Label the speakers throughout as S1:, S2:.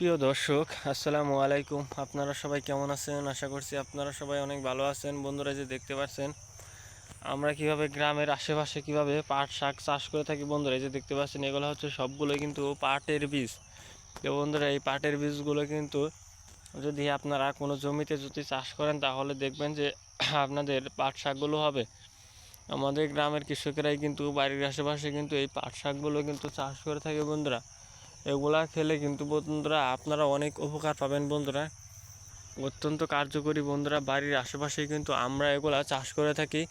S1: প্রিয় দর্শক, আসসালামু আলাইকুম। আপনারা সবাই কেমন আছেন? আশা করছি আপনারা সবাই অনেক ভালো আছেন। বন্ধুরা যে দেখতে পাচ্ছেন, আমরা কীভাবে গ্রামের আশেপাশে কীভাবে পাট শাক চাষ করে থাকি বন্ধুরা, এই যে দেখতে পাচ্ছেন, এগুলো হচ্ছে সবগুলো কিন্তু পাটের বীজ। তো বন্ধুরা, এই পাটের বীজগুলো কিন্তু যদি আপনারা কোনো জমিতে যদি চাষ করেন, তাহলে দেখবেন যে আপনাদের পাট শাকগুলো হবে। আমাদের গ্রামের কৃষকেরাই কিন্তু, বাড়ির আশেপাশে কিন্তু এই পাট শাকগুলো কিন্তু চাষ করে থাকে বন্ধুরা। এগুলা খেলে কিন্তু বন্ধুরা আপনারা অনেক উপকার পাবেন বন্ধুরা। অত্যন্ত কার্যকরী বন্ধুরা, বাড়ির আশেপাশে কিন্তু আমরা এগুলা চাষ করে থাকি।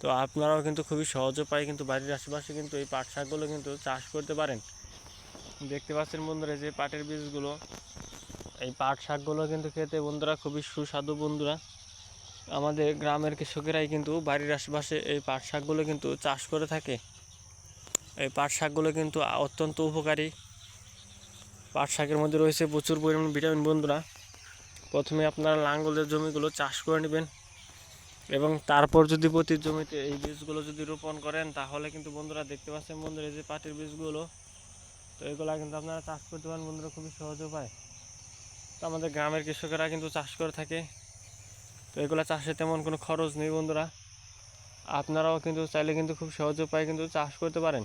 S1: তো আপনারাও কিন্তু খুবই সহজ উপায়ে কিন্তু বাড়ির আশেপাশে কিন্তু এই পাট শাকগুলো কিন্তু চাষ করতে পারেন। দেখতে পাচ্ছেন বন্ধুরা যে পাটের বীজগুলো, এই পাট শাকগুলো কিন্তু খেতে বন্ধুরা খুবই সুস্বাদু বন্ধুরা। আমাদের গ্রামের কৃষকেরাই কিন্তু বাড়ির আশেপাশে এই পাট শাকগুলো কিন্তু চাষ করে থাকে। এই পাট শাকগুলো কিন্তু অত্যন্ত উপকারী। পাট শাকের মধ্যে রয়েছে প্রচুর পরিমাণ ভিটামিন, বন্ধুরা। প্রথমে আপনারা লাঙ্গলের জমিগুলো চাষ করে নেবেন এবং তারপর যদি প্রতি জমিতে এই বীজগুলো যদি রোপণ করেন, তাহলে কিন্তু বন্ধুরা দেখতে পাচ্ছেন বন্ধুরা এই যে পাটের বীজগুলো। তো এগুলো কিন্তু আপনারা চাষ করতে পারেন, বন্ধুরা, খুবই সহজ উপায়। তো আমাদের গ্রামের কৃষকেরা কিন্তু চাষ করে থাকে। তো এগুলো চাষে তেমন কোনো খরচ নেই, বন্ধুরা। আপনারাও কিন্তু চাইলে কিন্তু খুব সহজ উপায়ে কিন্তু চাষ করতে পারেন।